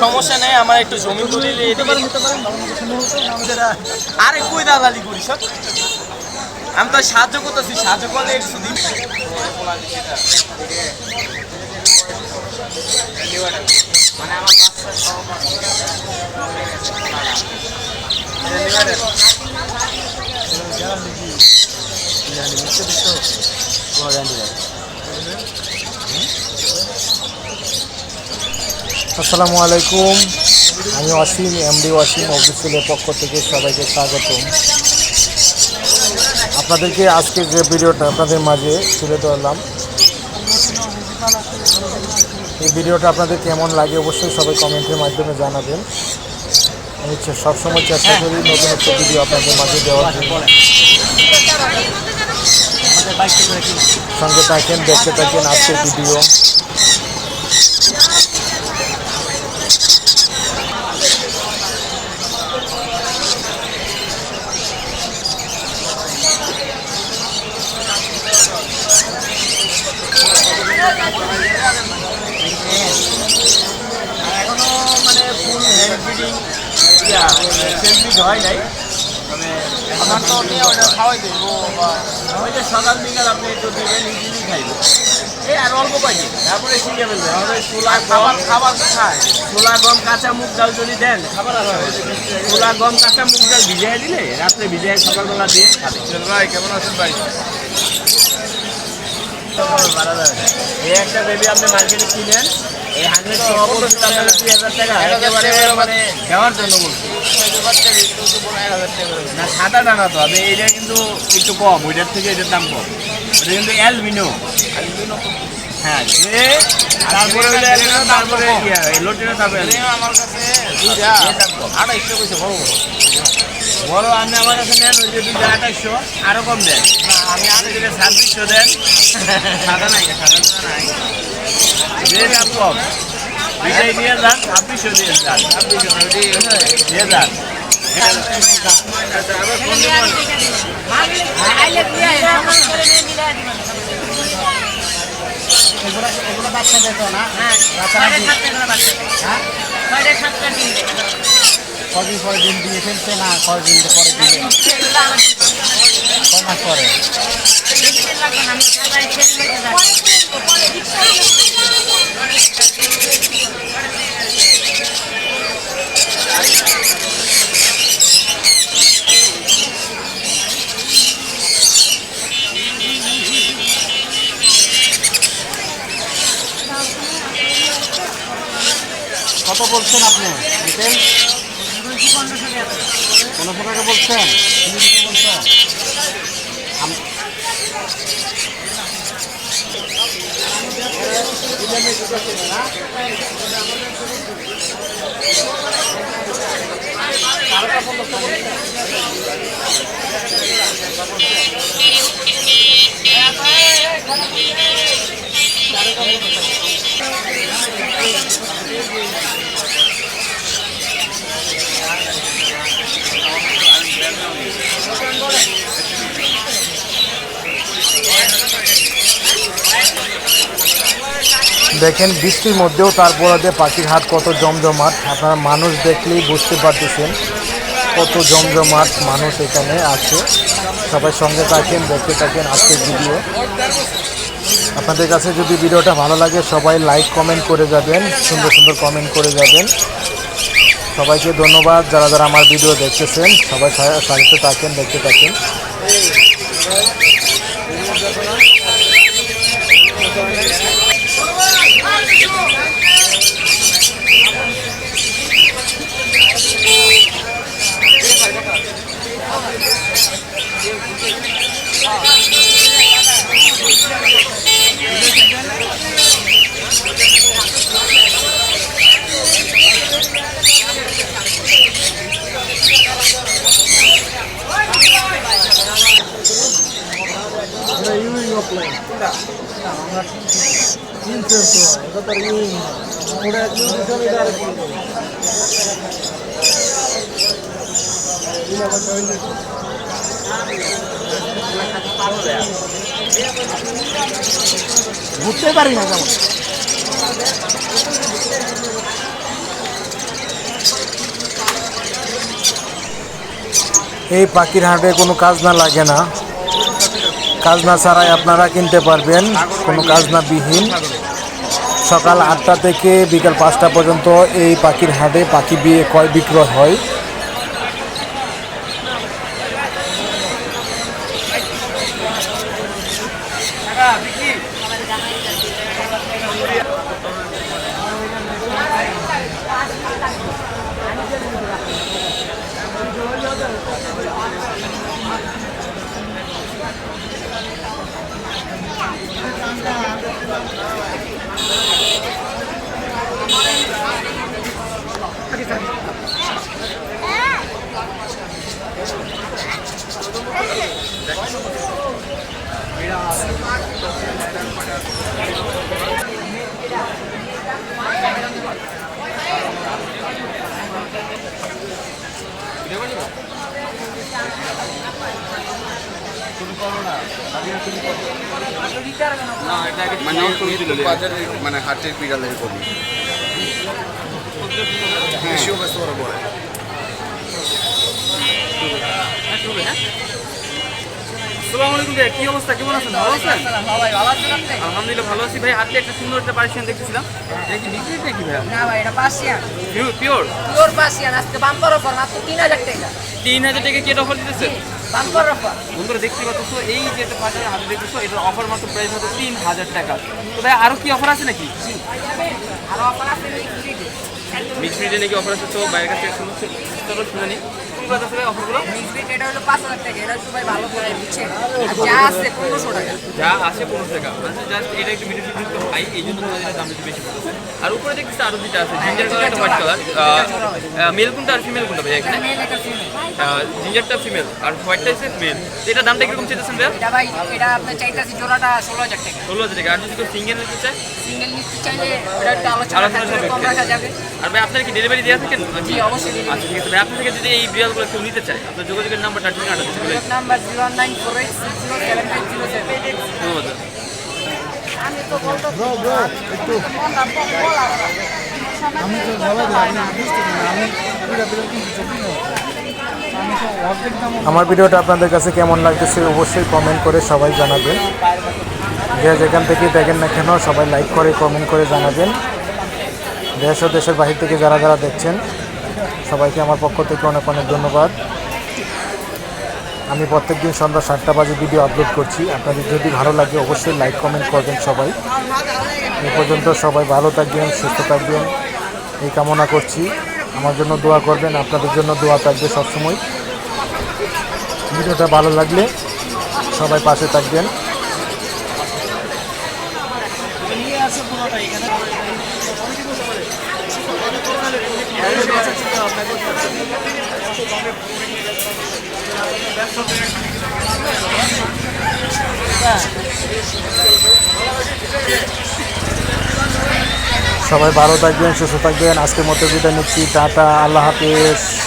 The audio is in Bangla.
সমস্যা নেই আমার একটু জমি দলিল আরে কই দালালি করিস হ্যাঁ? আমি তো সাহায্য করতেছি সাহায্য করলে একটু দিন। আসসালামু আলাইকুম। আমি অসীম এমডি অসীম অফিসিয়ালের পক্ষ থেকে সবাইকে স্বাগতম। আপনাদেরকে আজকে যে ভিডিওটা আপনাদের মাঝে তুলে ধরলাম এই ভিডিওটা আপনাদের কেমন লাগে অবশ্যই সবাই কমেন্টের মাধ্যমে জানাবেন। আমি সবসময় চেষ্টা করি নতুন একটা ভিডিও আপনাদের মাঝে দেওয়ার জন্য। সঙ্গে থাকেন দেখতে থাকেন আজকের ভিডিও। ছোলা গম কাঁচা মুগ ডাল যদি দেন খাবার কাঁচা মুগ ডাল ভিজিয়ে দিলে রাত্রে ভিজিয়ে সকালবেলা দিয়ে খাবে কেমন আছেন ভাই একটা বেবি আপনি মার্কেটে কিনেন টাকা মানে না সাদা ডানা তো আপনি এইটা কিন্তু একটু কম ওইটার থেকে এটার দাম কম। ওটা কিন্তু অ্যালবিনো। হ্যাঁ তারপরে তারপরে আমার কাছে আড়াইশো কইছে বড় বড়। বড় আপনি আমার কাছে নেন, ওই যে দুইটা আঠাইশো আরও কম দেন। আমি আরও যেটা ছাব্বিশশো দেন, সাদা নাই সাদা নাই। কম নিয়ে যান, ছাব্বিশশো দিয়ে যান। দিয়ে যান। বাচ্চা দিত না হ্যাঁ কদিন পরে ডিম দিয়ে ফেলছে না কদিন পরে দিবে কয় মাস পরে? কত বলছেন আপনি? পনেরোশো টাকা বলছেন তুমি কিছু দেখেন বৃষ্টির মধ্যেও তারপরে পাখির হাট কত জমজমাট। আপনারা মানুষ দেখলেই বুঝতে পারতেছেন কত জমজমাট মানুষ এখানে আছে। সবাই সঙ্গে থাকেন, দেখতে থাকেন আজকের ভিডিও আপনাদের কাছে যদি ভিডিওটা ভালো লাগে, সবাই লাইক কমেন্ট করে যাবেন, সুন্দর সুন্দর কমেন্ট করে যাবেন। সবাইকে ধন্যবাদ যারা যারা আমার ভিডিও দেখতেছেন। সবাই সা- সাথে থাকেন, দেখতে থাকেন। ঘুরতে পারি না কেমন এই পাখির হাটে কোনো কাজ না লাগে না। কাজ না ছাড়াই আপনারা কিনতে পারবেন। কোনো কাজ না বিহীন। সকাল আটটা থেকে বিকাল পাঁচটা পর্যন্ত এই পাখির হাটে পাখি বিয়ে ক্রয় বিক্রয় হয়। মানে হাটের বিড়ালের ওরা বলে আসসালামু আলাইকুম ভাই কি অবস্থা? কেমন আছেন? ভালো আছেন? আলহামদুলিল্লাহ ভালো আছি ভাই। হাতে একটা সুন্দর একটা পার্সিয়ান দেখতেছিলাম। এটা কি নাকি ভাই? না ভাই এটা পার্সিয়ান। পিওর পিওর পার্সিয়ান আজকে বাম্পার অফার মাত্র তিন হাজার টাকা। তিন হাজার টাকা কি এটা অফার দিতেছে? বাম্পার অফার বন্ধুরা দেখতে পাচ্ছ এই যে একটা পার্সিয়ান হাতে দেখতেছো এটার অফার মাত্র প্রাইস তিন হাজার টাকা। তো ভাই আরও কি অফার আছে নাকি? আর অফার আছে লিকুইডে মিক্স নাকি অফার আছে তো বাইরের কাছে শুনে চলো শুনে নি। কি কথা আছে অফারগুলো এটা হলো পাঁচ হাজার টাকা এটা সবাই ভালো করে আর যা আছে টাকা। যা আছে টাকা। মানে জাস্ট এটা একটু হাই তোমাদের দাম একটু বেশি পড়ছে। আর উপরে দেখতেছি আরও দুটা আছে। Ginger colour white colour male কোনটা আর ফিমেল কোনটা ভাই এখানে? এটা জিঞ্জারটা ফিমেল আর হোয়াইটটা মেল এটার দামটা কীরকম চাইতেছেন ভাই এটা ভাই এটা চাইতেছে জোড়াটা ষোলো হাজার টাকা। ষোলো হাজার টাকা। আর যদি কেউ সিঙ্গেল নিতে চায়? সিঙ্গেল নিতে চাইলে ওটা একটু আলোচনা যাবে। আর ভাই আপনার কি ডেলিভারি দেওয়া থাকেন জি অবশ্যই আচ্ছা ঠিক আছে। ভাই যদি এই কেউ নিতে চায়? আপনার যোগাযোগের নাম্বারটা ঠিকানাটা number zero nine four eight six zero seven five zero seven. ধন্যবাদ। আমি তো বলতো আমি বুঝতে আমি পুরো কিন্তু আমার ভিডিওটা আপনাদের কাছে কেমন লাগতেছে অবশ্যই কমেন্ট করে সবাই জানাবেন। যে যেখান থেকে দেখেন না কেন সবাই লাইক করে কমেন্ট করে জানাবেন। দেশ ও দেশের বাহির থেকে যারা যারা দেখছেন সবাইকে আমার পক্ষ থেকে অনেক অনেক ধন্যবাদ। আমি প্রত্যেক দিন সন্ধ্যা সাতটা বাজে ভিডিও আপলোড করছি। আপনাদের যদি ভালো লাগে অবশ্যই লাইক কমেন্ট করবেন সবাই। এ পর্যন্ত সবাই ভালো থাকবেন, সুস্থ থাকবেন। এই কামনা করছি। আমার জন্য দোয়া করবেন, আপনাদের জন্য দোয়া থাকবে সবসময়। ভিডিওটা ভালো লাগলে সবাই পাশে থাকবেন। সবাই ভালো থাকবেন সুস্থ থাকবেন। আজকের মতো বিদায় নিচ্ছি। টাটা আল্লাহ হাফিজ।